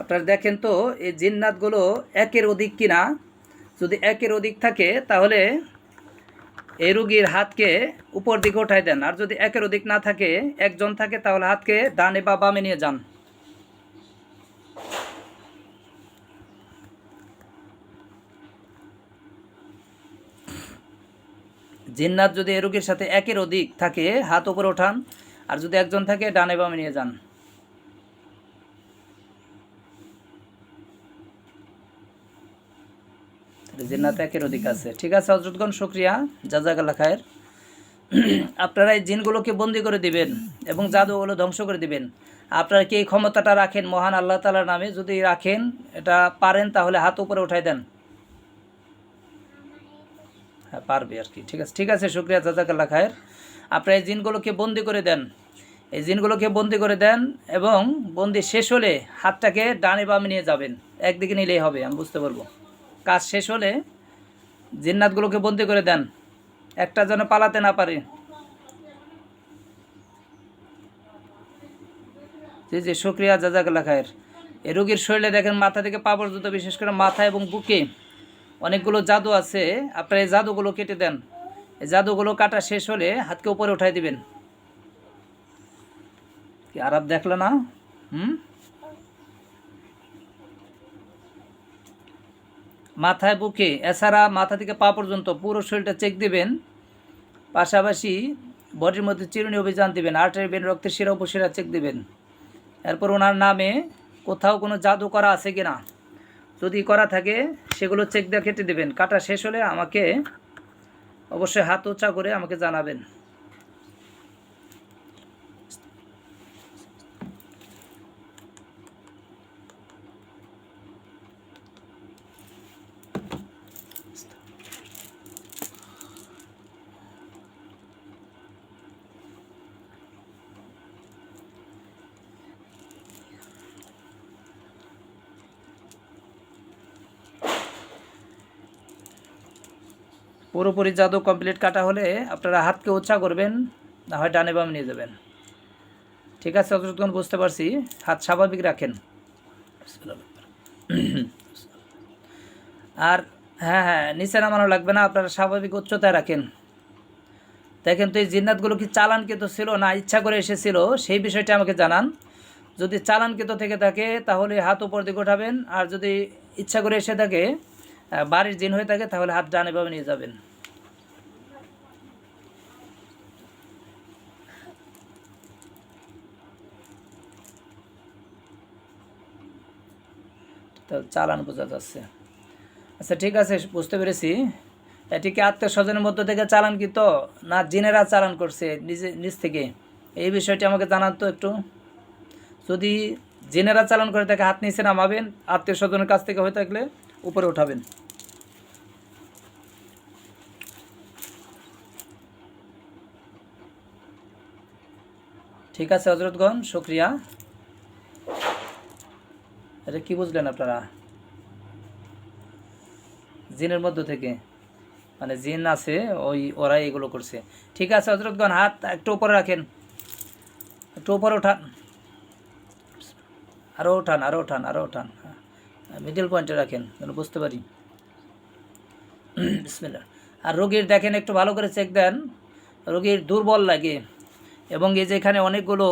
আপনারা দেখেন তো, এই জিন্নাতগুলো একের অধিক কিনা? যদি একের অধিক থাকে, তাহলে এই রুগীর হাতকে উপর দিকে উঠাই দেন। আর যদি একের অধিক না থাকে, একজন থাকে, তাহলে হাতকে ডানে বা বামে নিয়ে যান। জিন্নাত যদি এ রোগীর সাথে একের অধিক থাকে, হাত উপরে ওঠান আর যদি একজন থাকে, ডানে বামে নিয়ে যান। জিন্নাত একের অধিক আছে। ঠিক আছে, হজরতগণ, শুক্রিয়া। জাজাকাল্লা খায়ের। আপনারা এই জিনগুলোকে বন্দি করে দিবেন এবং জাদুগুলো ধ্বংস করে দিবেন। আপনারা কি এই ক্ষমতাটা রাখেন মহান আল্লাহ তালার নামে? যদি রাখেন, এটা পারেন, তাহলে হাত উপরে উঠাই দেন। হ্যাঁ পারবে আর কি। ঠিক আছে ঠিক আছে, শুক্রিয়া জাজাকাল্লা খায়ের। আপনারা এই জিনগুলোকে বন্দি করে দেন। এই জিনগুলোকে বন্দি করে দেন এবং বন্দি শেষ হলে হাতটাকে ডানে বামে নিয়ে যাবেন। একদিকে নিলেই হবে, আমি বুঝতে পারব। কাজ শেষ হলে জিন্নাতগুলোকে বন্দি করে দেন। একটা যেন পালাতে না পারে। জি জি, শুক্রিয়া জাজাকাল্লা খায়ের। এই রোগীর শরীরে দেখেন মাথা থেকে পা পর্যন্ত, বিশেষ করে মাথা এবং বুকে অনেকগুলো জাদু আছে। আপনারা এই জাদুগুলো কেটে দেন। এই জাদুগুলো কাটা শেষ হলে হাতকে উপরে উঠাই দিবেন। কি আরাব দেখল না? হুম? মাথায় বুকে, এছাড়া মাথা থেকে পা পর্যন্ত পুরো শরীরটা চেক দিবেন। পাশাপাশি বডির মধ্যে চিরুনি অভিযান দিবেন আর্টারি বেন রক্তের শিরা উপশিরা চেক দিবেন। এরপর ওনার নামে কোথাও কোনো জাদু করা আছে কি না যদি করা থাকে, সেগুলো চেক দিয়ে কেটে দেবেন। কাটা শেষ হলে আমাকে অবশ্যই হাত উঁচা করে আমাকে জানাবেন। পুরোপুরি জাদু কমপ্লিট কাটা হলে আপনারা হাতকে উৎসাহ করবেন, না হয় ডানে বামে নিয়ে যাবেন। ঠিক আছে যতক্ষণ বুঝতে পারছি, হাত স্বাভাবিক রাখেন। আর হ্যাঁ হ্যাঁ নিচে নামানো লাগবে না, আপনারা স্বাভাবিক উচ্চতায় রাখেন। দেখেন তো এই জিন্নাতগুলো কি চালান চালানকৃত ছিল না ইচ্ছা করে এসেছিল? সেই বিষয়টা আমাকে জানান। যদি চালান চালানকৃত থেকে থাকে, তাহলে হাত উপর দিকে উঠাবেন আর যদি ইচ্ছা করে এসে থাকে বাড়ির জিন হয়ে থাকে, তাহলে হাত ডানে বামে নিয়ে যাবেন। তো চালান বোঝা যাচ্ছে। আচ্ছা ঠিক আছে, বুঝতে পেরেছি। এটিকে আত্মীয় স্বজনের মধ্য থেকে চালান কি তো? না জিনেরা চালান করছে নিজে, নিজ থেকে? এই বিষয়টি আমাকে জানান তো একটু। যদি জেনেরা চালান করে থাকে হাত নিচে নামাবেন আত্মীয় স্বজনের কাছ থেকে হয়ে থাকলে উপরে উঠাবেন। ঠিক আছে হজরতগণ শুক্রিয়া। এটা কি বুঝলেন আপনারা? জিনের মধ্য থেকে। মানে জিন আছে, ওই, ওরাই এগুলো করছে। ঠিক আছে, হজরতগণ, হাত একটু উপরে রাখেন। একটু উপরে উঠান। আরও ওঠান আরও ওঠান আরও ওঠান মিডল পয়েন্টে রাখেন, যেন বুঝতে পারি। আর রোগীর দেখেন, একটু ভালো করে চেক দেন। রোগীর দুর্বল লাগে। এবং এই যে এখানে অনেকগুলো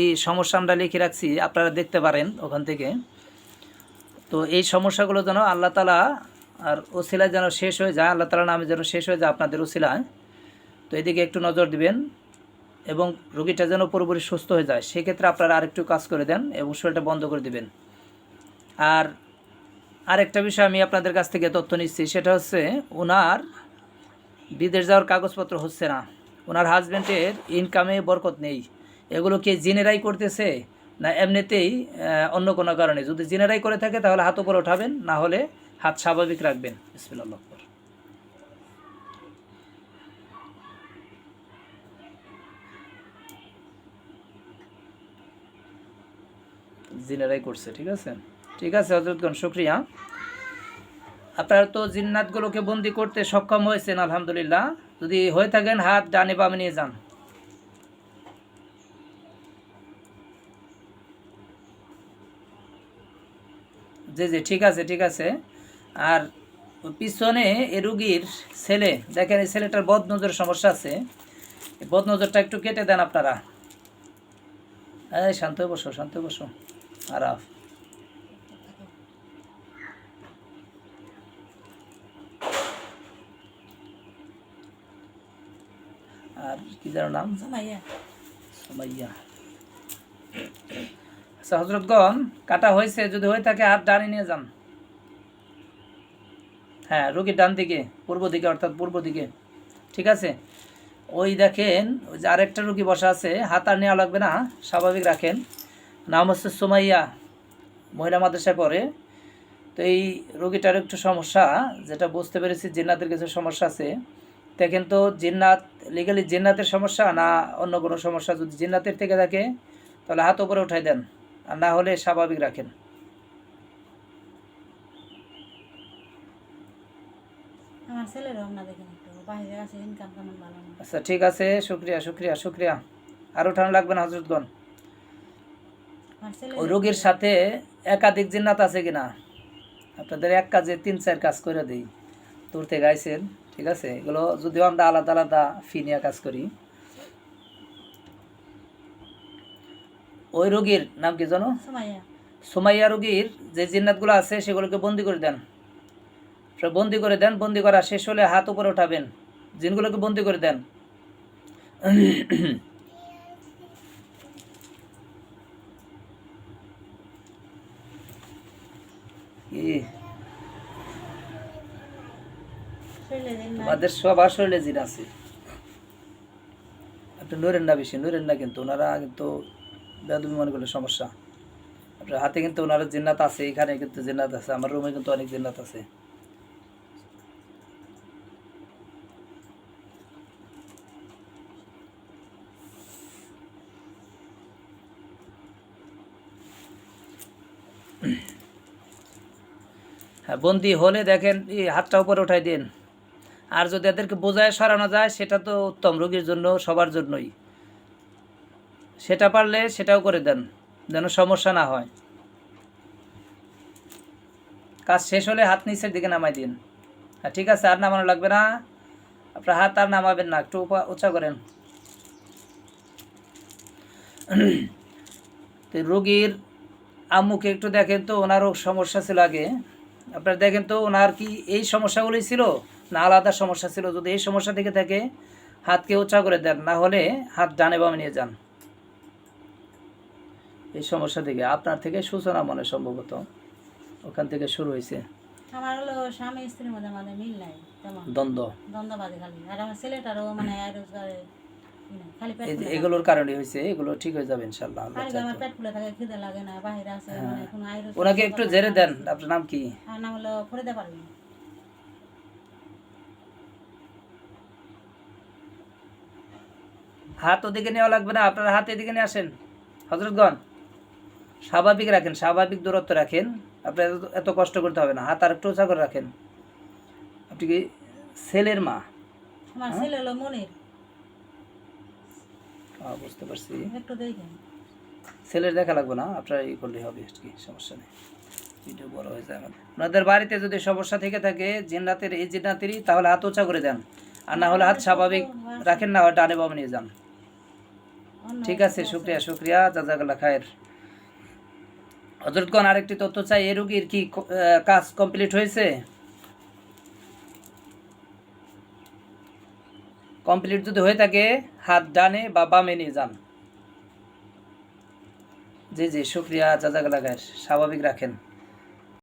এই সমস্যা আমরা লিখে রাখছি, আপনারা দেখতে পারেন ওখান থেকে। তো এই সমস্যাগুলো যেন আল্লাহ তালা আর ওসিলায় যেন শেষ হয়ে যায়, আল্লাহ তালা নামে যেন শেষ হয়ে যায় আপনাদের ওসিলায়। তো এদিকে একটু নজর দিবেন এবং রোগীটা যেন পুরোপুরি সুস্থ হয়ে যায়, সেক্ষেত্রে আপনারা আরেকটু কাজ করে দেন এবং শরীরটা বন্ধ করে দিবেন। আর আরেকটা বিষয় আমি আপনাদের কাছ থেকে তথ্য নিচ্ছি, সেটা হচ্ছে ওনার বিদেশ যাওয়ার কাগজপত্র হচ্ছে না। ওনার হাজব্যান্ডের ইনকামে বরকত নেই। এগুলো কি জিনেরাই করতেছে না এমনিতেই অন্য কোনো কারণে? যদি জিনেরাই করে থাকে, তাহলে হাত উপরে উঠাবেন না হলে হাত স্বাভাবিক রাখবেন। বিসমিল্লাহ জিনেরাই করছে, ঠিক আছে? ঠিক আছে হজরতগণ শুক্রিয়া। আপনারা তো জিন্নাতগুলোকে বন্দি করতে সক্ষম হয়েছেন, আলহামদুলিল্লাহ। যদি হয়ে থাকেন, হাত ডানে বামে নিয়ে যান। জি জি ঠিক আছে ঠিক আছে। আর পিছনে এ রুগীর ছেলে দেখেন এই ছেলেটার বদ নজর সমস্যা আছে। বদ নজরটা একটু কেটে দেন আপনারা। এই শান্ত হয়ে বসো শান্ত হয়ে বসো। আরাফ। আর কি যেন নাম? সুমাইয়া। সুমাইয়া। হজরতগণ কাটা হয়েছে, যদি হয়ে থাকে হাত ডানে নিয়ে যান। হ্যাঁ রোগীর ডান দিকে, পূর্ব দিকে, অর্থাৎ পূর্ব দিকে। ঠিক আছে? ওই দেখেন, ওই যে আরেকটা রুগী বসা আছে, হাত আর নেওয়া লাগবে না, স্বাভাবিক রাখেন। নাম হচ্ছে সুমাইয়া, মহিলা মাদ্রাসায় পড়ে। তো এই রোগীটার একটু সমস্যা, যেটা বুঝতে পেরেছি জিন্নাতের কিছু সমস্যা আছে। দেখেন তো, জিন্নাত লিগালি জিন্নাতের সমস্যা না অন্য কোনো সমস্যা? যদি জিন্নাতের থেকে থাকে, তাহলে হাত উপরে উঠাই দেন। আর না হলে স্বাভাবিক রাখেন। আচ্ছা ঠিক আছে শুক্রিয়া শুক্রিয়া শুক্রিয়া। আর উঠানো লাগবে না হজরতগণ ওই রোগীর সাথে একাধিক জিন্নাত আছে কিনা? আপনাদের এক কাজে তিন চার কাজ করে দিই। দূর থেকে আইসেন ঠিক আছে? এগুলো যদিও আমরা আলাদা আলাদা ফি নিয়ে কাজ করি। ওই রোগীর নাম কি জানো সুমাইয়া। রোগীর যে জিন্নাতগুলো আছে সেগুলোকে বন্দি করে দেন। বন্দি করে দেন বন্দি করা শেষ হলে হাত উপরে উঠাবেন। জিনগুলোকে বন্দি করে দেন। আমাদের সবার শরীরে জিন আছে। আপনি নড়েন না বেশি নড়েন না কিন্তু ওনারা কিন্তু বেদবি মনে করলে সমস্যা। আপনার হাতে কিন্তু ওনারা জিন্নাত আছে, এখানে কিন্তু জিন্নাত আছে, আমার রুমে কিন্তু অনেক জিন্নাত আছে। হ্যাঁ বন্দি হলে দেখেন, এই হাতটা উপরে উঠাই দিন। আর যদি এদেরকে বোঝায় সরানো যায়, সেটা তো উত্তম, রোগীর জন্য, সবার জন্যই। সেটা পারলে সেটাও করে দেন, যেন সমস্যা না হয়। কাজ শেষ হলে হাত নিচের দিকে নামাই দিন। হ্যাঁ ঠিক আছে, আর নামানো লাগবে না। আপনার হাত আর নামাবেন না, একটু উঁচা করেন। তো রোগীর আম্মুকে একটু দেখেন তো, ওনারও সমস্যা ছিল আগে। আপনার দেখেন তো, ওনার কি এই সমস্যাগুলোই ছিল, না আলাদা সমস্যা ছিল? যদি এই সমস্যা থেকে থাকে, হাতকে উঁচা করে দেন, না হলে হাত ডানে বামে নিয়ে যান। এই সমস্যা থেকে। আপনার থেকে সূচনা মনে সম্ভবত। ওখান থেকে শুরু হয়েছে। আমার হলো স্বামী স্ত্রীর মধ্যে আমাদের মিল নাই দ্বন্দ্ব। দ্বন্দ্ববাদী খালি। আর আমার ছেলেটারও মানে। এগুলোর কারণে হয়েছে এগুলো ঠিক হয়ে যাবে ইনশাল্লাহ আছে মানে ওনাকে একটু জেরে দেন আপনার নাম কি? আর নাম হলো ফরিদা পারবি হাত ওদিকে নেওয়া লাগবে না আপনার হাত এদিকে নিয়ে আসেন। হজরতগণ। স্বাভাবিক রাখেন স্বাভাবিক দূরত্ব রাখেন। আপনার এত- কষ্ট করতে হবে না। হাত আর একটু উঁচা করে রাখেন। আপনি কি ছেলের মা? আমার ছেলে হলো মনির। বুঝতে পারছি। একটু দেখেন। ছেলের দেখা লাগবে না আপনার এই করলেই হবে কি সমস্যা নেই। ভিডিও বড় হয়ে যায় আমার। আপনাদের বাড়িতে যদি সমস্যা থেকে থাকে জিন্নাতের এই জিন্নাতেরই তাহলে হাত উঁচা করে দেন। আর না হলে হাত স্বাভাবিক রাখেন না হয় ডানে বামে নিয়ে যান। ঠিক আছে শুক্রিয়া শুক্রিয়া জাজাকাল্লা খায়ের। হজরতগণ আরেকটি তথ্য চাই? এ রুগীর কি কাজ কমপ্লিট হয়েছে? কমপ্লিট যদি হয়ে থাকে, হাত ডানে বা বামে নিয়ে যান। জি জি, শুক্রিয়া খায়ের স্বাভাবিক রাখেন।